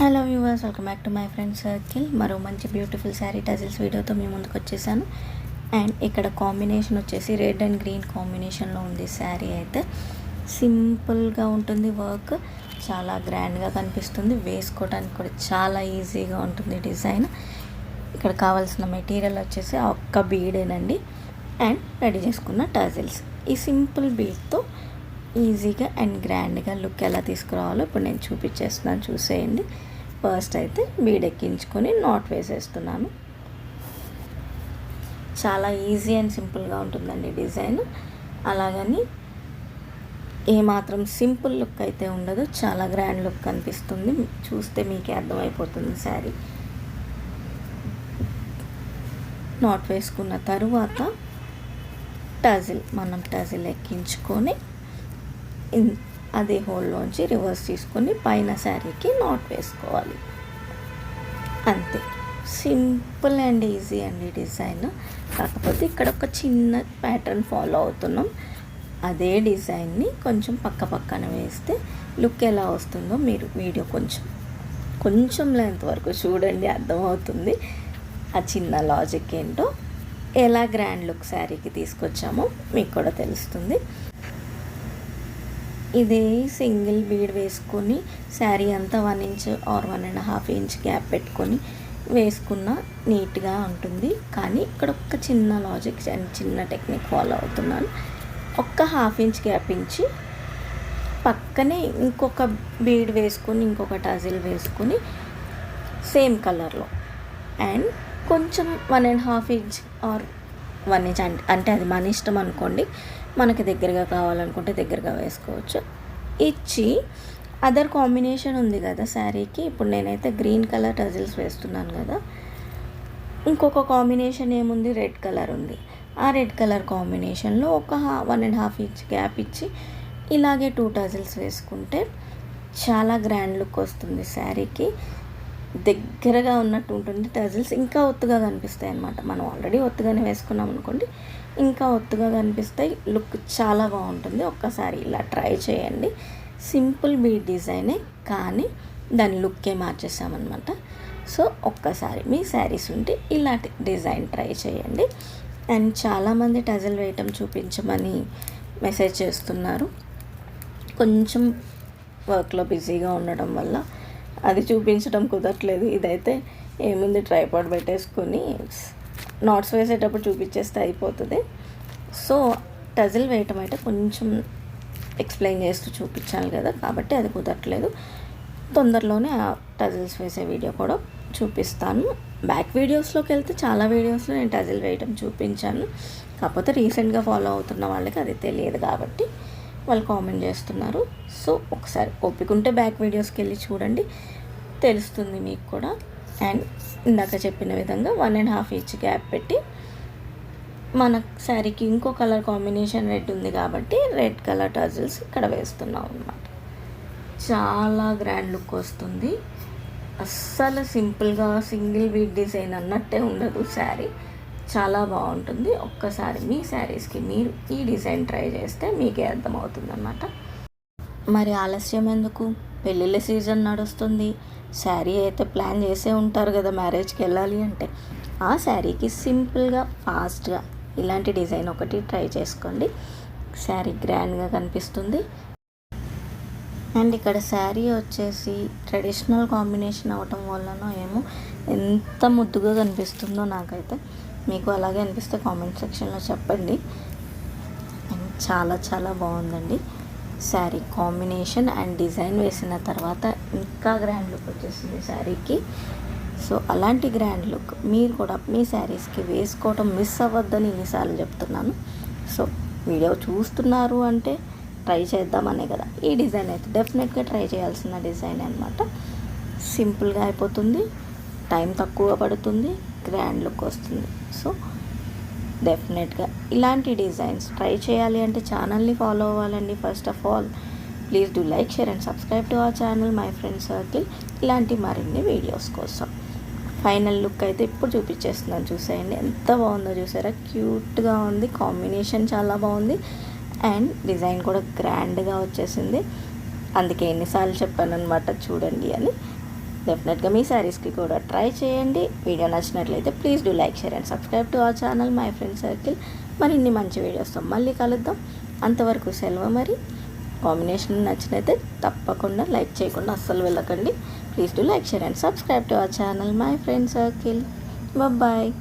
Hello viewers welcome back to my friend circle మరో మంచి beautiful sari tassels వీడియోతో మేము ముందుకు వచ్చేసాను. అండ్ ఇక్కడ కాంబినేషన్ వచ్చేసి రెడ్ అండ్ గ్రీన్ కాంబినేషన్లో ఉంది శారీ అయితే. సింపుల్గా ఉంటుంది వర్క్ చాలా గ్రాండ్గా కనిపిస్తుంది. వేసుకోవడానికి కూడా చాలా ఈజీగా ఉంటుంది డిజైన్ ఇక్కడ కావాల్సిన మెటీరియల్ వచ్చేసి ఒక్క బీడేనండి అండ్ రెడీ చేసుకున్న టజిల్స్ ఈ సింపుల్ బీడ్తో ఈజీగా అండ్ గ్రాండ్గా లుక్ ఎలా తీసుకురావాలో ఇప్పుడు నేను చూపించేస్తున్నాను. చూసేయండి. ఫస్ట్ అయితే బీడెక్కించుకొని నాట్ వేసేస్తున్నాను. చాలా ఈజీ అండ్ సింపుల్గా ఉంటుందండి డిజైన్. అలాగని ఏమాత్రం సింపుల్ లుక్ అయితే ఉండదు. చాలా గ్రాండ్ లుక్ కనిపిస్తుంది. చూస్తే మీకే అర్థమైపోతుంది శారీ. నాట్ వేసుకున్న తరువాత టజిల్ మనం టజిల్ ఎక్కించుకొని అదే హోల్లోంచి రివర్స్ తీసుకొని పైన శారీకి నాట్ వేసుకోవాలి. అంతే. సింపుల్ అండ్ ఈజీ అండి డిజైన్. కాకపోతే ఇక్కడ ఒక చిన్న ప్యాటర్న్ ఫాలో అవుతున్నాం. అదే డిజైన్ని కొంచెం పక్క పక్కన వేస్తే లుక్ ఎలా వస్తుందో మీరు వీడియో కొంచెం కొంచెం లెంత్ వరకు చూడండి అర్థమవుతుంది. ఆ చిన్న లాజిక్ ఏంటో ఎలా గ్రాండ్ లుక్ శారీకి తీసుకొచ్చామో మీకు కూడా తెలుస్తుంది. ఇదే సింగిల్ బీడ్ వేసుకొని శారీ అంతా one inch or one and half inch gap పెట్టుకొని వేసుకున్న నీట్గా ఉంటుంది. కానీ ఇక్కడ ఒక్క చిన్న లాజిక్ అండ్ చిన్న టెక్నిక్ ఫాలో అవుతున్నాను. ఒక్క హాఫ్ ఇంచ్ గ్యాప్ ఇంచి పక్కనే ఇంకొక బీడ్ వేసుకొని ఇంకొక టజిల్ వేసుకొని సేమ్ కలర్లో. అండ్ కొంచెం one and half inch or one inch అంటే అది మన ఇష్టం అనుకోండి మనకి దగ్గరగా కావాలనుకుంటే దగ్గరగా వేసుకోవచ్చు. ఇచ్చి అదర్ కాంబినేషన్ ఉంది కదా శారీకి ఇప్పుడు నేనైతే గ్రీన్ కలర్ టజిల్స్ వేస్తున్నాను కదా. ఇంకొక కాంబినేషన్ ఏముంది? రెడ్ కలర్ ఉంది. ఆ రెడ్ కలర్ కాంబినేషన్లో ఒక one and half inch gap ఇచ్చి ఇలాగే టూ టజిల్స్ వేసుకుంటే చాలా గ్రాండ్ లుక్ వస్తుంది శారీకి. దగ్గరగా ఉన్నట్టు ఉంటుంది టజిల్స్. ఇంకా ఒత్తుగా కనిపిస్తాయి అన్నమాట. మనం ఆల్రెడీ ఒత్తుగానే వేసుకున్నాం అనుకోండి ఇంకా ఒత్తుగా కనిపిస్తాయి. లుక్ చాలా బాగుంటుంది. ఒక్కసారి ఇలా ట్రై చేయండి. సింపుల్ బీట్ డిజైనే కానీ దాని లుక్కే మార్చేసామన్నమాట. సో ఒక్కసారి మీ శారీస్ ఉంటే ఇలాంటి డిజైన్ ట్రై చేయండి. అండ్ చాలామంది టజల్ వేయటం చూపించమని మెసేజ్ చేస్తున్నారు. కొంచెం వర్క్లో బిజీగా ఉండడం వల్ల అది చూపించడం కుదరట్లేదు. ఇదైతే ఏముంది? ట్రైపాడ్ పెట్టేసుకొని నాట్స్ వేసేటప్పుడు చూపించేస్తే అయిపోతుంది. సో టజిల్ వేయటం అయితే కొంచెం ఎక్స్ప్లెయిన్ చేస్తూ చూపించాలి కదా. కాబట్టి అది కుదరట్లేదు. తొందరలోనే ఆ టజిల్స్ వేసే వీడియో కూడా చూపిస్తాను. బ్యాక్ వీడియోస్లోకి వెళ్తే చాలా వీడియోస్లో నేను టజిల్ వేయటం చూపించాను. కాకపోతే రీసెంట్గా ఫాలో అవుతున్న వాళ్ళకి అది తెలియదు కాబట్టి వాళ్ళు కామెంట్ చేస్తున్నారు. సో ఒకసారి ఒప్పుకుంటే బ్యాక్ వీడియోస్కి వెళ్ళి చూడండి. తెలుస్తుంది మీకు కూడా. అండ్ ఇందాక చెప్పిన విధంగా one and half inch gap పెట్టి మన శారీకి ఇంకో కలర్ కాంబినేషన్ రెడ్ ఉంది కాబట్టి రెడ్ కలర్ టజిల్స్ ఇక్కడ వేస్తున్నాం అనమాట చాలా గ్రాండ్ లుక్ వస్తుంది. అస్సలు సింపుల్గా సింగిల్ వీక్ డిజైన్ అన్నట్టే ఉండదు శారీ. చాలా బాగుంటుంది. ఒక్కసారి మీ శారీస్కి మీరు ఈ డిజైన్ ట్రై చేస్తే మీకే అర్థమవుతుంది అన్నమాట మరి ఆలస్యం ఎందుకు? పెళ్ళిళ్ళ సీజన్ నడుస్తుంది. శారీ అయితే ప్లాన్ చేసే ఉంటారు కదా మ్యారేజ్కి వెళ్ళాలి అంటే. ఆ శారీకి సింపుల్గా ఫాస్ట్గా ఇలాంటి డిజైన్ ఒకటి ట్రై చేసుకోండి. శారీ గ్రాండ్గా కనిపిస్తుంది. అండ్ ఇక్కడ శారీ వచ్చేసి ట్రెడిషనల్ కాంబినేషన్ అవ్వటం వల్లనో ఏమో ఎంత ముద్దుగా కనిపిస్తుందో నాకైతే మీకు అలాగే అనిపిస్తే కామెంట్ సెక్షన్లో చెప్పండి. అండ్ చాలా చాలా బాగుందండి. శారీ కాంబినేషన్ అండ్ డిజైన్ వేసిన తర్వాత ఇంకా గ్రాండ్ లుక్ వచ్చేసింది శారీకి. సో అలాంటి గ్రాండ్ లుక్ మీరు కూడా మీ శారీస్కి వేసుకోవటం మిస్ అవ్వద్దని ఇన్నిసార్లు చెప్తున్నాను. సో వీడియో చూస్తున్నారు అంటే ట్రై చేద్దామనే కదా. ఈ డిజైన్ అయితే డెఫినెట్గా ట్రై చేయాల్సిన డిజైన్ అనమాట సింపుల్గా అయిపోతుంది టైం తక్కువ పడుతుంది గ్రాండ్ లుక్ వస్తుంది. సో డెఫినెట్గా ఇలాంటి డిజైన్స్ ట్రై చేయాలి అంటే ఛానల్ని ఫాలో అవ్వాలండి first of all. Please do like share and subscribe to our channel my friend circle ఇలాంటి మరిన్ని వీడియోస్ కోసం. ఫైనల్ లుక్ అయితే ఇప్పుడు చూపించేస్తున్నాను. చూసేయండి ఎంత బాగుందో చూసారా? క్యూట్గా ఉంది కాంబినేషన్ చాలా బాగుంది. అండ్ డిజైన్ కూడా గ్రాండ్గా వచ్చేసింది. అందుకే ఎన్నిసార్లు చెప్పాను అనమాట చూడండి అని. డెఫినెట్గా మీ శారీస్కి కూడా ట్రై చేయండి. వీడియో నచ్చినట్లయితే please do like share and subscribe to our channel my friend circle. మరిన్ని మంచి వీడియోస్తో మళ్ళీ కలుద్దాం. అంతవరకు సెలవు మరి. కాంబినేషన్ నచ్చినైతే తప్పకుండా లైక్ చేయకుండా అస్సలు వెళ్ళకండి. Please do like share and subscribe to our channel my friend circle. Bye.